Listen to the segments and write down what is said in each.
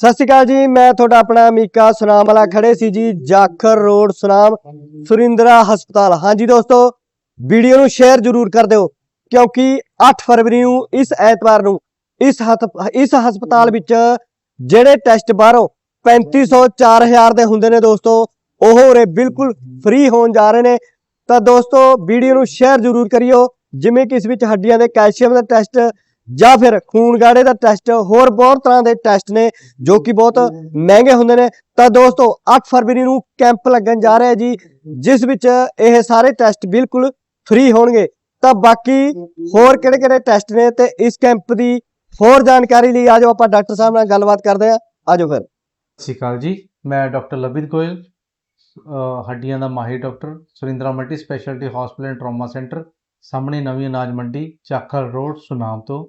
ਸਤਿ ਸ਼੍ਰੀ ਅਕਾਲ ਜੀ, ਮੈਂ ਤੁਹਾਡਾ ਆਪਣਾ ਅਮੀਕਾ ਸੁਨਾਮ ਵਾਲਾ ਖੜੇ ਸੀ ਜੀ ਜਾਖਰ ਰੋਡ ਸੁਨਾਮ, ਸੁਰਿੰਦਰਾ ਹਸਪਤਾਲ। ਹਾਂਜੀ ਦੋਸਤੋ, ਵੀਡੀਓ ਨੂੰ ਸ਼ੇਅਰ ਜ਼ਰੂਰ ਕਰ ਦਿਓ, ਕਿਉਂਕਿ 8 ਫਰਵਰੀ ਨੂੰ, ਇਸ ਐਤਵਾਰ ਨੂੰ, ਇਸ ਹਤ- ਇਸ ਹਸਪਤਾਲ ਵਿੱਚ ਜਿਹੜੇ ਟੈਸਟ ਬਾਹਰੋਂ 3500 4000 ਦੇ ਹੁੰਦੇ ਨੇ ਦੋਸਤੋ, ਉਹ ਉਰੇ ਬਿਲਕੁਲ ਫ੍ਰੀ ਹੋਣ ਜਾ ਰਹੇ ਨੇ। ਤਾਂ ਦੋਸਤੋ, ਵੀਡੀਓ ਨੂੰ ਸ਼ੇਅਰ ਜ਼ਰੂਰ ਕਰਿਓ, ਜਿਵੇਂ ਕਿ ਇਸ ਵਿੱਚ ਹੱਡੀਆਂ ਦੇ ਕੈਲਸ਼ੀਅਮ ਦਾ ਟੈਸਟ ਜਾਂ ਫਿਰ ਖੂਨ ਗਾੜੇ ਦਾ ਟੈਸਟ ਹੋਰ ਬਹੁਤ ਤਰ੍ਹਾਂ ਦੇ ਟੈਸਟ ਨੇ ਜੋ ਕਿ ਬਹੁਤ ਮਹਿੰਗੇ ਹੁੰਦੇ ਨੇ। ਤਾਂ ਦੋਸਤੋ 8 ਫਰਵਰੀ ਨੂੰ ਕੈਂਪ ਲੱਗਣ ਜਾ ਰਿਹਾ ਜੀ, ਜਿਸ ਵਿੱਚ ਇਹ ਸਾਰੇ ਟੈਸਟ ਬਿਲਕੁਲ ਫ੍ਰੀ ਹੋਣਗੇ। ਤਾਂ ਬਾਕੀ ਹੋਰ ਕਿਹੜੇ ਕਿਹੜੇ ਟੈਸਟ ਨੇ ਤੇ ਇਸ ਕੈਂਪ ਦੀ ਹੋਰ ਜਾਣਕਾਰੀ ਲਈ ਆਜੋ ਆਪਾਂ ਡਾਕਟਰ ਸਾਹਿਬ ਨਾਲ ਗੱਲਬਾਤ ਕਰਦੇ ਆ ਆਜੋ ਫਿਰ। ਸਤਿ ਸ਼੍ਰੀ ਅਕਾਲ ਜੀ, ਮੈਂ ਡਾਕਟਰ ਲਵਿਤ ਗੋਇਲ ਹੱਡੀਆਂ ਦਾ ਮਾਹਿਰ doctor, Surindra multi speciality hospital and trauma centre, ਸਾਹਮਣੇ ਨਵੀਂ ਅਨਾਜ ਮੰਡੀ, ਚਾਖਲ ਰੋਡ, ਸੁਨਾਮ ਤੋਂ।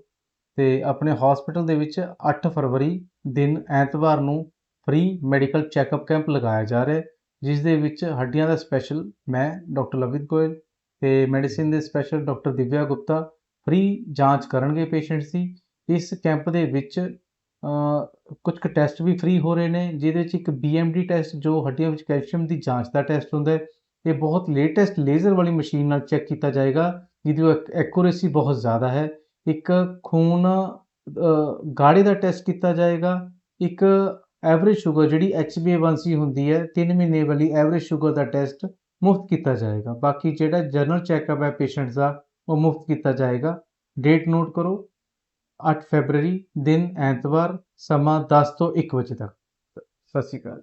ਤੇ ਆਪਣੇ ਹਸਪੀਟਲ ਦੇ ਵਿੱਚ 8 ਫਰਵਰੀ ਦਿਨ ਐਤਵਾਰ ਨੂੰ ਫ੍ਰੀ ਮੈਡੀਕਲ ਚੈੱਕਅਪ ਕੈਂਪ ਲਗਾਇਆ ਜਾ ਰਿਹਾ ਹੈ ਜਿਸ ਦੇ ਵਿੱਚ ਹੱਡੀਆਂ ਦਾ ਸਪੈਸ਼ਲ ਮੈਂ ਡਾਕਟਰ ਲਵਿਤ ਗੋਇਲ ਤੇ ਮੈਡੀਸਿਨ ਦੇ special doctor Divya Gupta free ਜਾਂਚ ਕਰਨਗੇ ਪੇਸ਼ੈਂਟਸ ਦੀ। ਇਸ ਕੈਂਪ ਦੇ ਵਿੱਚ ਅ, ਕੁਝ ਕੁ ਟੈਸਟ ਵੀ ਫ੍ਰੀ ਹੋ ਰਹੇ ਨੇ ਜਿਹਦੇ ਵਿੱਚ ਇੱਕ BMD ਟੈਸਟ ਜੋ ਹੱਡੀਆਂ ਵਿੱਚ ਕੈਲਸ਼ੀਅਮ ਦੀ ਜਾਂਚ ਦਾ ਟੈਸਟ ਹੁੰਦਾ ਹੈ ਇਹ ਬਹੁਤ ਲੇਟੈਸਟ ਲੇਜ਼ਰ ਵਾਲੀ ਮਸ਼ੀਨ ਨਾਲ ਚੈੱਕ ਕੀਤਾ ਜਾਏਗਾ ਜਿਹਦੀ ਐਕੂਰੇਸੀ ਬਹੁਤ ਜ਼ਿਆਦਾ ਹੈ। ਇੱਕ ਖੂਨ ਗਾੜੇ ਦਾ ਟੈਸਟ ਕੀਤਾ ਜਾਏਗਾ। ਇੱਕ ਐਵਰੇਜ ਸ਼ੂਗਰ ਜਿਹੜੀ HbA1c ਹੁੰਦੀ ਹੈ 3 ਮਹੀਨੇ ਵਾਲੀ ਐਵਰੇਜ ਸ਼ੂਗਰ ਦਾ ਟੈਸਟ ਮੁਫਤ ਕੀਤਾ ਜਾਏਗਾ। ਬਾਕੀ ਜਿਹੜਾ ਜਨਰਲ ਚੈੱਕਅਪ ਹੈ ਪੇਸ਼ੈਂਟਸ ਦਾ, ਉਹ ਮੁਫਤ ਕੀਤਾ ਜਾਏਗਾ। ਡੇਟ ਨੋਟ ਕਰੋ 8 ਫੈਬਰਰੀ ਦਿਨ ਐਤਵਾਰ, ਸਮਾਂ 10 ਤੋਂ 1 ਵਜੇ ਤੱਕ। ਸਤਿ ਸ਼੍ਰੀ ਅਕਾਲ